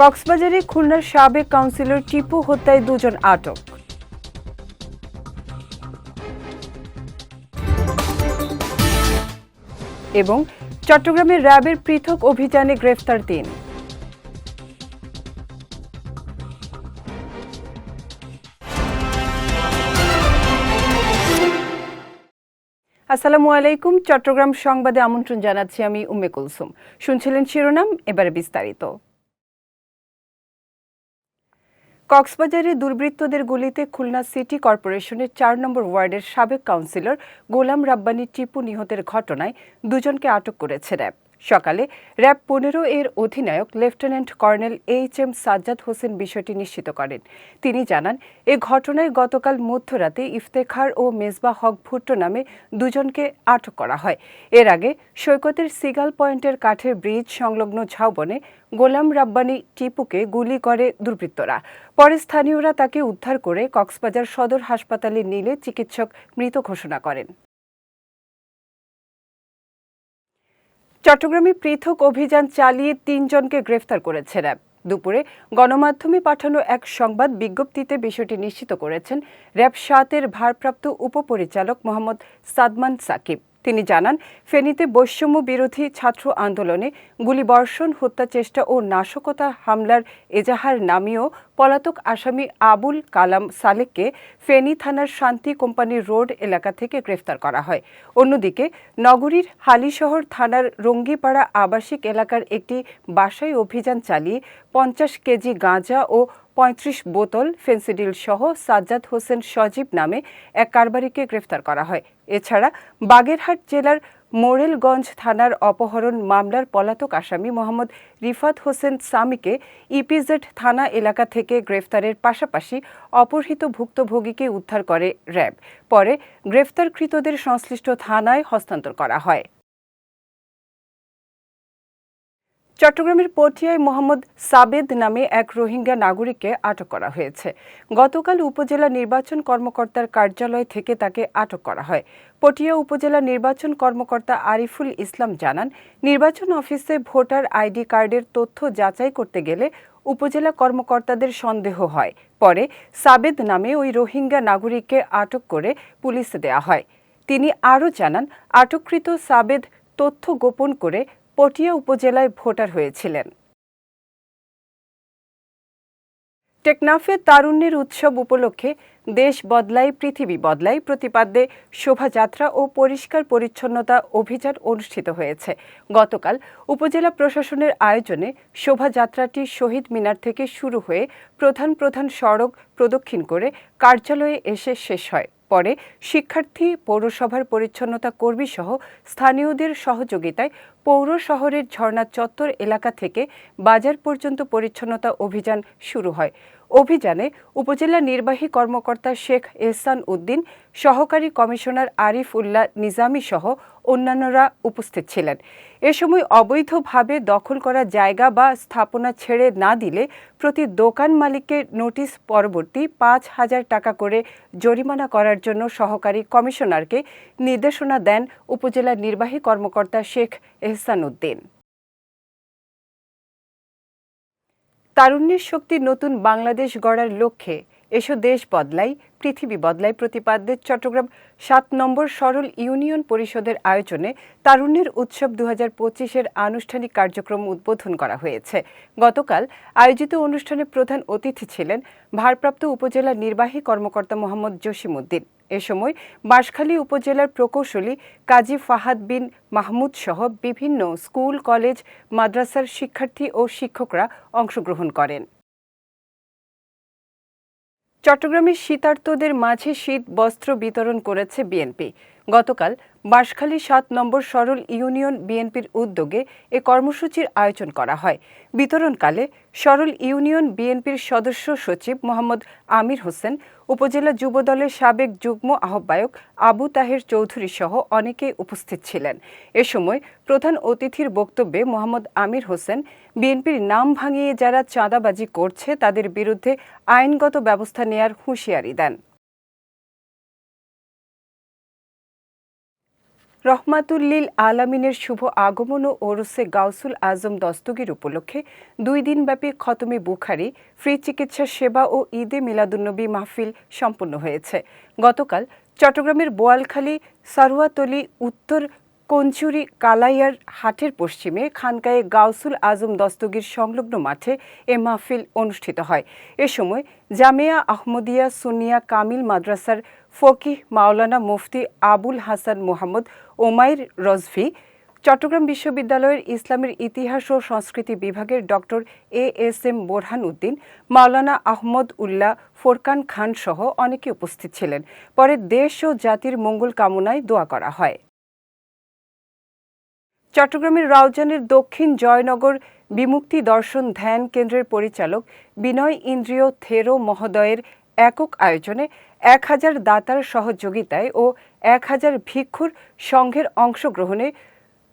কক্সবাজারে খুলনার সাবেক কাউন্সিলর টিপু হত্যায় দুজন আটক। এবং চট্টগ্রামে র্যাবের পৃথক অভিযানে গ্রেফতার তিন। আসসালামু আলাইকুম। চট্টগ্রাম সংবাদে আমন্ত্রণ জানাচ্ছি আমি উম্মে কুলসুম। শুনছিলেন শিরোনাম, এবারে বিস্তারিত। কক্সবাজারে দুর্বৃত্তদের গুলিতে খুলনা সিটি কর্পোরেশনের চার নম্বর ওয়ার্ডের সাবেক কাউন্সিলর গোলাম রাব্বানি টিপু নিহতের ঘটনায় দুজনকে আটক করেছে র্যাব। সকালে র্যাব পনেরো এর অধিনায়ক lieutenant colonel H M Sajjad Hossain বিষয়টি নিশ্চিত করেন। তিনি জানান, এ ঘটনায় গতকাল মধ্যরাতে ইফতেখার ও মেজবা হক ভুট্টো নামে দুজনকে আটক করা হয়। এর আগে সৈকতের সিগাল পয়েন্টের কাঠের ব্রিজ সংলগ্ন ঝাউবনে গোলাম রাব্বানী টিপুকে গুলি করে দুর্বৃত্তরা। পরে স্থানীয়রা তাকে উদ্ধার করে কক্সবাজার সদর হাসপাতালে নিলে চিকিৎসক মৃত ঘোষণা করেন। চট্টগ্রামে পৃথক অভিযান চালিয়ে তিনজনকে গ্রেফতার করেছে র্যাব দুপুরে গণমাধ্যমে পাঠানো এক সংবাদ বিজ্ঞপ্তিতে বিষয়টি নিশ্চিত করেছেন। র্যাব সাতের ভারপ্রাপ্ত উপপরিচালক মোহাম্মদ সাদমান সাকিব। তিনি জানান, ফেনীতে বৈষম্য বিরোধী ছাত্র আন্দোলনে গুলিবর্ষণ, হত্যা চেষ্টা ও নাশকতা হামলার এজাহার নামীয় পলাতক আসামি আবুল কালাম সালেককে ফেনী থানার শান্তি কোম্পানি রোড এলাকা থেকে গ্রেফতার করা হয়। অন্যদিকে, নগরীর হালিশহর থানার রঙ্গিপাড়া আবাসিক এলাকার একটি বাসায় অভিযান চালিয়ে পঞ্চাশ কেজি গাঁজা ও পঁয়ত্রিশ বোতল ফেন্সিডিল সহ সাজ্জাদ হোসেন সজীব নামে এক কারবারিকে গ্রেফতার করা হয়। এছাড়া বাগেরহাট জেলার মোরেলগঞ্জ থানার অপহরণ মামলার পলাতক আসামি মোহাম্মদ রিফাত হোসেন সামিকে ইপিজেড থানা এলাকা থেকে গ্রেফতারের পাশাপাশি অপহৃত ভুক্তভোগীকে উদ্ধার করে র্যাব। পরে গ্রেফতারকৃতদের সংশ্লিষ্ট থানায় হস্তান্তর করা হয়। চট্টগ্রামের পটিয়ায় মোহাম্মদ সাবেদ নামে এক রোহিঙ্গা নাগরিককে আটক করা হয়েছে। গতকাল উপজেলা নির্বাচন কর্মকর্তার কার্যালয় থেকে তাকে আটক করা হয়। পটিয়া উপজেলা নির্বাচন কর্মকর্তা আরিফুল ইসলাম জানান, নির্বাচন অফিসে ভোটার আইডি কার্ডের তথ্য যাচাই করতে গেলে উপজেলা কর্মকর্তাদের সন্দেহ হয়। পরে সাবেদ নামে ওই রোহিঙ্গা নাগরিককে আটক করে পুলিশে দেয়া হয়। তিনি আরও জানান, আটককৃত সাবেদ তথ্য গোপন করে পটিয়া উপজেলায় ভোটার হয়েছিলেন। টেকনাফে তারুণ্যের উৎসব উপলক্ষে দেশ বদলাই পৃথিবী বদলাই প্রতিপাদ্যে শোভাযাত্রা ও পরিষ্কার পরিচ্ছন্নতা অভিযান অনুষ্ঠিত হয়েছে। গতকাল উপজেলা প্রশাসনের আয়োজনে শোভাযাত্রাটি শহীদ মিনার থেকে শুরু হয়ে প্রধান প্রধান সড়ক প্রদক্ষিণ করে কার্যালয়ে এসে শেষ হয়। পরে শিক্ষার্থী, পৌরসভার পরিচ্ছন্নতা কর্মী সহ স্থানীয়দের সহযোগিতায় পৌর শহরের ঝর্ণা চত্বর এলাকা থেকে বাজার পর্যন্ত পরিচ্ছন্নতা অভিযান শুরু হয়। অভিযানে উপজেলা নির্বাহী কর্মকর্তা শেখ এহসান উদ্দিন, সহকারী কমিশনার আরিফ উল্লাহ নিজামী সহ অন্যান্যরা উপস্থিত ছিলেন। এ সময় অবৈধভাবে দখল করা জায়গা বা স্থাপনা ছেড়ে না দিলে প্রতি দোকান মালিককে নোটিশ পরবর্তী পাঁচ হাজার টাকা করে জরিমানা করার জন্য সহকারী কমিশনারকে নির্দেশনা দেন উপজেলা নির্বাহী কর্মকর্তা শেখ এহসান উদ্দিন। তারুণ্যের শক্তি নতুন বাংলাদেশ গড়ার লক্ষ্যে এসো দেশ বদলাই, পৃথিবী বদলাই প্রতিপাদ্যে চট্টগ্রাম সাত নম্বর সরল ইউনিয়ন পরিষদের আয়োজনে তারুণ্যের উৎসব দু হাজার পঁচিশের আনুষ্ঠানিক কার্যক্রম উদ্বোধন করা হয়েছে। গতকাল আয়োজিত অনুষ্ঠানে প্রধান অতিথি ছিলেন ভারপ্রাপ্ত উপজেলা নির্বাহী কর্মকর্তা মোহাম্মদ জসিম উদ্দিন এ সময় বাঁশখালী উপজেলার প্রকৌশলী কাজী ফাহাদ বিন মাহমুদ সহ বিভিন্ন স্কুল, কলেজ, মাদ্রাসার শিক্ষার্থী ও শিক্ষকরা অংশগ্রহণ করেন। চট্টগ্রামের শীতার্তদের মাঝে শীত বস্ত্র বিতরণ করেছে বিএনপি। গতকাল বাঁশখালী সাত নম্বর সরল ইউনিয়ন বিএনপির উদ্যোগে এ কর্মসূচির আয়োজন করা হয়। বিতরণকালে সরল ইউনিয়ন বিএনপির সদস্য সচিব মোহাম্মদ আমির হোসেন, উপজেলা যুবদলের সাবেক যুগ্ম আহ্বায়ক আবু তাহের চৌধুরী সহ অনেকে উপস্থিত ছিলেন। এ সময় প্রধান অতিথির বক্তব্যে মোহাম্মদ আমির হোসেন, বিএনপির নাম ভাঙিয়ে যারা চাঁদাবাজি করছে তাদের বিরুদ্ধে আইনগত ব্যবস্থা নেয়ার হুঁশিয়ারি দেন। রহমাতুল্লিল আলামিনের শুভ আগমন ও ওরসে গাউসুল আজম দস্তগীর উপলক্ষে দুই দিনব্যাপী খতমে বুখারি, ফ্রি চিকিৎসা সেবা ও ঈদে মিলাদুন্নবী মাহফিল সম্পন্ন হয়েছে। গতকাল চট্টগ্রামের বোয়ালখালী সারুয়াতলি উত্তর কঞ্চুরি, কালাইয়ার হাটের পশ্চিমে খানকায়ে গাউসুল আজম দস্তগীর সংলগ্ন মাঠে এ মাহফিল অনুষ্ঠিত হয়। এ সময় জামিয়া আহমদিয়া সুনিয়া কামিল মাদ্রাসার ফকিহ মাওলানা মুফতি আবুল হাসান মোহাম্মদ ওমাইর রজভি, চট্টগ্রাম বিশ্ববিদ্যালয়ের ইসলামের ইতিহাস ও সংস্কৃতি বিভাগের doctor A S M Borhan Uddin, Maulana Ahmad Ullah Forkan Khan সহ অনেকে উপস্থিত ছিলেন। পরে দেশ ও জাতির মঙ্গল কামনায় দোয়া করা হয়। চট্টগ্রামের রাউজানের দক্ষিণ জয়নগর বিমুক্তি দর্শন ধ্যান কেন্দ্রের পরিচালক বিনয় ইন্দ্রিয় থেরো মহোদয়ের একক আয়োজনে এক হাজার দাতার সহযোগিতায় ও এক হাজার ভিক্ষুর সংঘের অংশগ্রহণে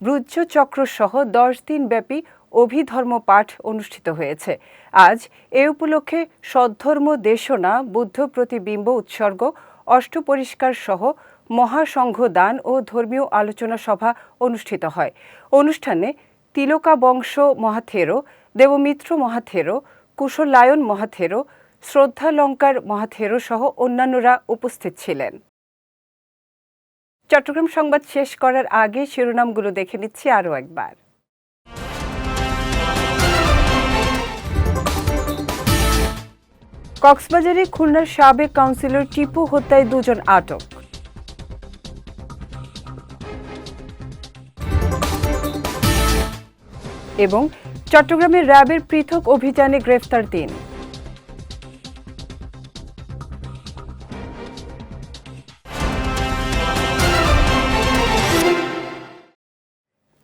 ব্রুজ্যচক্র সহ দশ দিন ব্যাপী অভিধর্ম পাঠ অনুষ্ঠিত হয়েছে। আজ এ উপলক্ষে সদ্ধর্ম দেশনা, বুদ্ধ প্রতিবিম্ব উৎসর্গ, অষ্টপরিষ্কার সহ মহাসংঘ দান ও ধর্মীয় আলোচনা সভা অনুষ্ঠিত হয়। অনুষ্ঠানে তিলকা বংশ মহাথেরো, দেবমিত্র মহাথেরো, কুশলায়ন মহাথেরো শ্রদ্ধালঙ্কার মহাথেরো সহ অন্যান্যরা উপস্থিত ছিলেন। চট্টগ্রাম সংবাদ শেষ করার আগে শিরোনামগুলো দেখে নিচ্ছি আরও একবার। কক্সবাজারে খুলনার সাবেক কাউন্সিলর টিপু হত্যায় দুজন আটক। এবং চট্টগ্রামের র্যাবের পৃথক অভিযানে গ্রেফতার তিন।